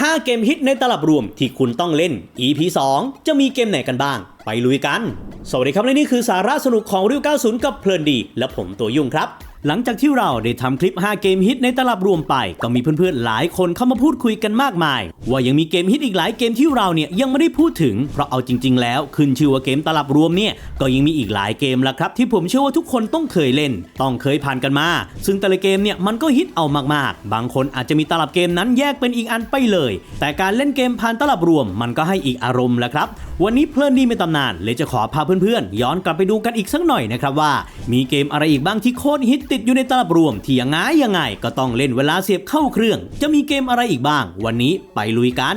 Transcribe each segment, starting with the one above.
5 เกมฮิตในตลับรวมที่คุณต้องเล่น EP 2 จะมีเกมไหนกันบ้าง ไปลุยกัน สวัสดีครับและนี่คือสาระสนุกของริว90 กับเพลินดี และผมตัวยุ่งครับ หลังจากที่เราได้ทำคลิป 5 เกมฮิตในตลับรวมไป ก็มีเพื่อนๆหลายคนเข้ามาพูดคุยกันมากมาย ว่ายังมีเกมฮิตอีกหลายเกมที่เราเนี่ยยังไม่ได้พูดถึง เพราะเอาจริง ๆ แล้วขึ้นชื่อว่าเกมตลับรวมเนี่ยก็ยังมีอีกหลายเกมละครับที่ผมเชื่อว่าทุกคนต้องเคยเล่น ต้องเคยผ่านกันมา ซึ่งแต่ละเกมเนี่ยมันก็ฮิตเอามากๆ บางคนอาจจะมีตลับเกมนั้นแยกเป็นอีกอันไปเลย แต่การเล่นเกมผ่านตลับรวม มันก็ให้อีกอารมณ์แหละครับ วันนี้เพลินดีไม่ตำนานเลยจะขอพาเพื่อนๆย้อนกลับไปดูกันอีกสักหน่อยนะครับว่า มีเกมอะไรอีกบ้างที่โคตรฮิตติดอยู่ในตลับรวมที่ยังไงยังไง ก็ต้องเล่นเวลาเสียบเข้าเครื่อง จะมีเกมอะไรอีกบ้าง วันนี้ไปลุยกัน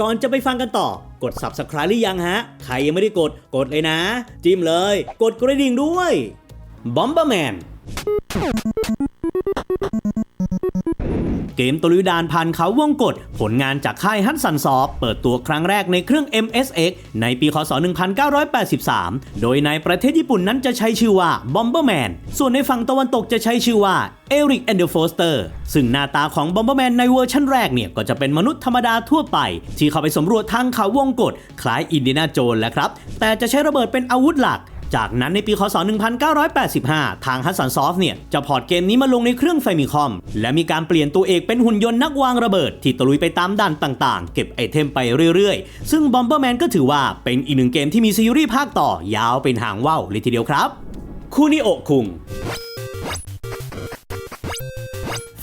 ก่อนจะไปฟังกันต่อกด subscribe หรือยังฮะ ใครยังไม่ได้กดกดเลยนะ จิ้มเลย กดกระดิ่งด้วย Bomberman มตะลุยดานผ่านเขาวงกฏผลงานจากค่ายฮัตสันซอฟเปิดตัวครั้งแรกในเครื่อง MSX ในปีคศ 1983 โดยในประเทศญี่ปุ่นนั้นจะใช้ชื่อว่า Bomberman ส่วนในฝั่งตะวันตกจะใช้ชื่อว่า Eric and the Foster ซึ่งหน้าตาของ Bomberman ในเวอร์ชันแรกเนี่ย ก็จะเป็นมนุษย์ธรรมดาทั่วไป ที่เข้าไปสำรวจทางเขาวงกฏคล้ายอินเดียนาโจนแหละครับ แต่จะใช้ระเบิดเป็นอาวุธหลัก จากนั้นในปีคศ 1985 ทางฮัสสันซอฟเนี่ยจะพอร์ตเกมนี้มาลงในเครื่องไฟมิคอม และมีการเปลี่ยนตัวเอกเป็นหุ่นยนต์นักวางระเบิด ที่ตะลุยไปตามด่านต่างๆ เก็บไอเทมไปเรื่อยๆ ซึ่งบอมเบอร์แมนก็ถือว่าเป็นอีกหนึ่งเกมที่มีซีรีส์ภาคต่อยาวเป็นหางว่าวเลยทีเดียวครับคูนิโอคุง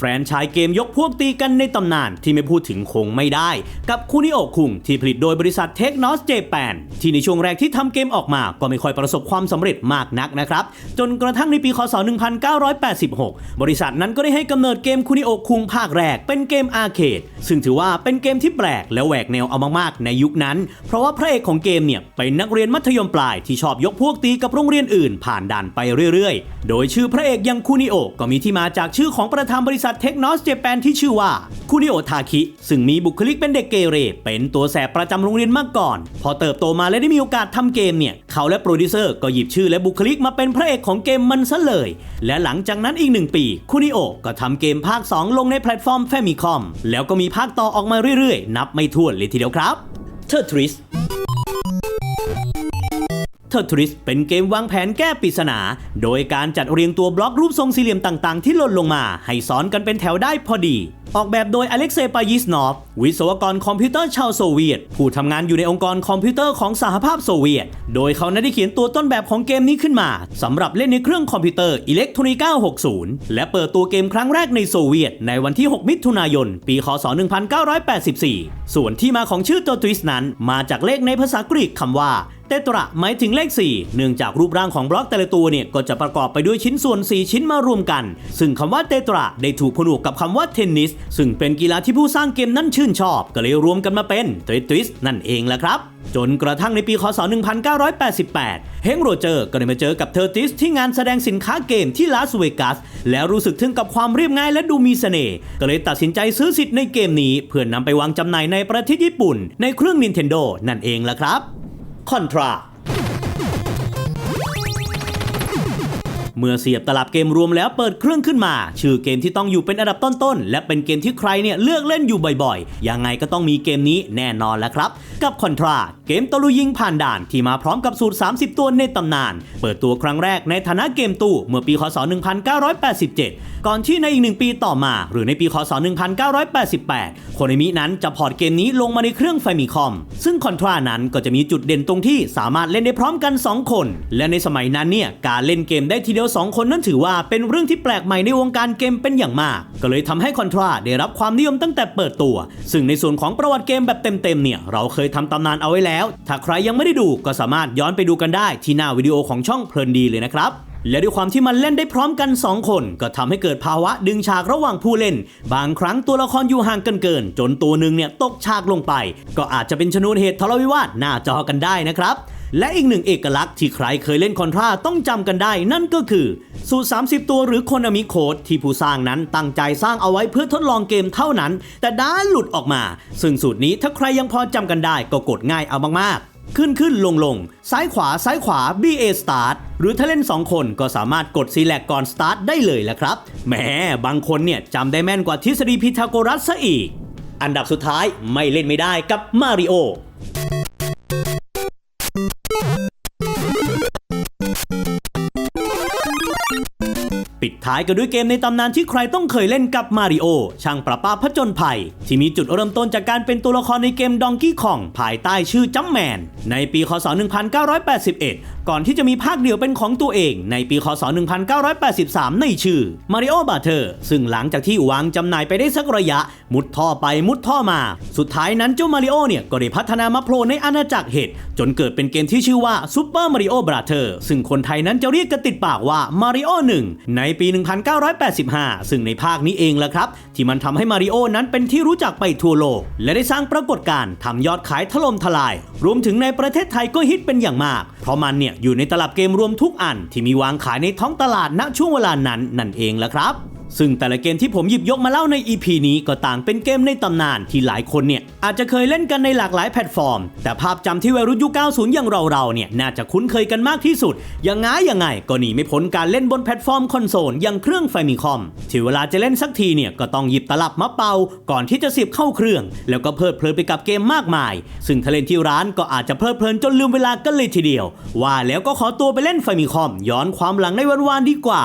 แฟรนไชส์เกมยกพวกตีกันในตำนานที่ไม่พูดถึงคงไม่ได้ กับคูนิโอคุงที่ผลิตโดยบริษัทเทคนอสเจแปนที่ในช่วงแรกที่ทำเกมออกมาก็ไม่ค่อยประสบความสำเร็จมากนักนะครับ จนกระทั่งในปีคศ 1986 บริษัทนั้นก็ได้ให้กำเนิดเกมคูนิโอคุงภาคแรก เป็นเกมอาร์เคดซึ่งถือว่าเป็นเกมที่แปลกและแหวกแนวเอามากๆ ในยุคนั้น เพราะว่าพระเอกของเกมเนี่ยเป็นนักเรียนมัธยมปลายที่ชอบยกพวกตีกับโรงเรียนอื่น ผ่านด่านไปเรื่อยๆ โดยชื่อพระเอกยังคูนิโอก็มีที่มาจากชื่อของประธานบริษัทเทคโนสเจแปนที่ชื่อว่าคูนิโอทาคิ ซึ่งมีบุคลิกเป็นเด็กเกเร เป็นตัวแสบประจำโรงเรียนมาก่อน พอเติบโตมาและได้มีโอกาสทำเกมเนี่ย เขาและโปรดิวเซอร์ก็หยิบชื่อและบุคลิกมาเป็นพระเอกของเกมมันซะเลย และหลังจากนั้นอีกหนึ่งปีคูนิโอก็ทำเกมภาค 2 ลงในแพลตฟอร์มแฟมิคอมแล้วก็มีภาคต่อออกมาเรื่อยๆ นับไม่ถ้วนเลยทีเดียวครับเทอร์ทริส เทอร์ทริสเป็นเกมวางแผนแก้ปริศนา โดยการจัดเรียงตัวบล็อกรูปทรงสี่เหลี่ยมต่างๆ ที่หล่นลงมา ให้ซ้อนกันเป็นแถวได้พอดี ออกแบบโดยอเล็กเซย์ปายิสนอฟวิศวกรคอมพิวเตอร์ชาวโซเวียต ผู้ทำงานอยู่ในองค์กรคอมพิวเตอร์ของสหภาพโซเวียต โดยเขานั้นได้เขียนตัวต้นแบบของเกมนี้ขึ้นมาสำหรับเล่นในเครื่องคอมพิวเตอร์อิเล็กทรอนิก้า60 และเปิดตัวเกมครั้งแรกในโซเวียต ในวันที่ 6 มิถุนายน ปี คศ 1984 ส่วนที่มาของชื่อตัวทริสนั้น มาจากเลขในภาษากรีกคำว่า เตตระหมายถึงเลข 4 เนื่องจากรูปร่างของบล็อกแต่ละตัวเนี่ยก็จะประกอบไปด้วยชิ้นส่วน 4 ชิ้นมารวมกัน ซึ่งคำว่าเตตระได้ถูกผนวกกับคำว่าเทนนิส ซึ่งเป็นกีฬาที่ผู้สร้างเกมนั้นชื่นชอบ ก็เลยรวมกันมาเป็นเทตริสนั่นเองแหละครับจนกระทั่งในปีคศ 1988 เฮงโรเจอร์ก็ได้มาเจอกับเทอร์ติสที่งานแสดงสินค้าเกมที่ลาสเวกัส แล้วรู้สึกถึงกับความเรียบง่ายและดูมีเสน่ห์ ก็เลยตัดสินใจซื้อสิทธิ์ในเกมนี้ เพื่อนนำไปวางจำหน่ายในประเทศญี่ปุ่น ในเครื่อง Nintendo นั่นเองล่ะครับ ค เมื่อเสียบตลับเกมรวมแล้วเปิดเครื่องขึ้นมา ชื่อเกมที่ต้องอยู่เป็นอันดับต้นๆ และเป็นเกมที่ใครเนี่ยเลือกเล่นอยู่บ่อยๆ ยังไงก็ต้องมีเกมนี้แน่นอนแล้วครับ กับคอนทราเกมตะลุยยิงผ่านด่านที่มาพร้อมกับสูตร 30 ตัวในตำนาน เปิดตัวครั้งแรกในฐานะเกมตู้เมื่อปีคศ 1987 ก่อนที่ในอีกหนึ่งปีต่อมา หรือในปีคศ 1988 โคเนมินั้นจะพอร์ตเกมนี้ลงมาในเครื่องไฟมิคอม ซึ่งคอนทรานั้นก็จะมีจุดเด่นตรงที่สามารถเล่นได้พร้อมกัน 2 คน และในสมัยนั้นเนี่ยการเล่นเกมได้ทีเดียว2คนนั้นถือว่าเป็นเรื่องที่แปลกใหม่ในวงการเกมเป็นอย่างมาก ก็เลยทำให้คอนทราได้รับความนิยมตั้งแต่เปิดตัว ซึ่งในส่วนของประวัติเกมแบบเต็มๆเนี่ยเราเคยทำตำนานเอาไว้แล้ว ถ้าใครยังไม่ได้ดูก็สามารถย้อนไปดูกันได้ที่หน้าวิดีโอของช่องเพลินดีเลยนะครับและด้วยความที่มันเล่นได้พร้อมกัน 2 คน ก็ทำให้เกิดภาวะดึงฉากระหว่างผู้เล่น บางครั้งตัวละครอยู่ห่างกันเกิน จนตัวหนึ่งเนี่ยตกฉากลงไป ก็อาจจะเป็นชนวนเหตุทะเลาะวิวาทหน้าจอกันได้นะครับ และอีกหนึ่งเอกลักษณ์ที่ใครเคยเล่นคอนทราต้องจำกันได้ นั่นก็คือ สูตร 30 ตัวหรือคนมีโคดที่ผู้สร้างนั้นตั้งใจสร้างเอาไว้เพื่อทดลองเกมเท่านั้น แต่ด้านหลุดออกมา ซึ่งสูตรนี้ถ้าใครยังพอจำกันได้ก็กดง่ายเอามากๆขึ้นขึ้นลงลงซ้ายขวาซ้ายขวา BA Start หรือถ้าเล่น 2 คนก็สามารถกด Select ก่อน Start ได้เลยแหละครับแหมบางคนเนี่ยจำได้แม่นกว่าทฤษฎีพีทาโกรัสซะอีก อันดับสุดท้ายไม่เล่นไม่ได้กับมาริโอายกันด้วยเกมในตำนานที่ใครต้องเคยเล่นกับมาริโอช่างประปาผจญภัย ที่มีจุดเริ่มต้นจากการเป็นตัวละครในเกมดองกี้คองภายใต้ชื่อจัมแมน ในปีคศ 1981 ก่อนที่จะมีภาคเดี่ยวเป็นของตัวเอง ในปีคศ 1983 ในชื่อ Mario b a r t e r ซึ่งหลังจากที่วางจำหน่ายไปได้สักระยะ มุดท่อไปมุดท่อมา สุดท้ายนั้นเจ้ามาริโอเนี่ย ก็ได้พัฒนามาโผล่ในอาณาจักรเห็ดจนเกิดเป็นเกมที่ชื่อว่า Super Mario Brother ซึ่งคนไทยนั้นจะเรียกกันติดปากว่า Mario 1ในปี1985 ซึ่งในภาคนี้เองแหละครับ ที่มันทำให้มาริโอนั้นเป็นที่รู้จักไปทั่วโลก และได้สร้างปรากฏการณ์ทำยอดขายถล่มทลาย รวมถึงในประเทศไทยก็ฮิตเป็นอย่างมาก เพราะมันเนี่ยอยู่ในตลับเกมรวมทุกอันที่มีวางขายในท้องตลาดณช่วงเวลานั้นนั่นเองแหละครับ ซึ่งแต่ละเกมที่ผมหยิบยกมาเล่าใน EP นี้ก็ต่างเป็นเกมในตำนานที่หลายคนเนี่ยอาจจะเคยเล่นกันในหลากหลายแพลตฟอร์ม แต่ภาพจำที่วัยรุ่นยุค 90 อย่างเราๆเนี่ยน่าจะคุ้นเคยกันมากที่สุด ยังไงยังไงก็หนีไม่พ้นการเล่นบนแพลตฟอร์มคอนโซลอย่างเครื่องไฟมิคอมที่เวลาจะเล่นสักทีเนี่ยก็ต้องหยิบตลับมาเป่าก่อนที่จะเสียบเข้าเครื่อง แล้วก็เพลิดเพลินไปกับเกมมากมาย ซึ่งถ้าเล่นที่ร้านก็อาจจะเพลิดเพลินจนลืมเวลากันเลยทีเดียว ว่าแล้วก็ขอตัวไปเล่นไฟมิคอมย้อนความหลังในวันวานดีกว่า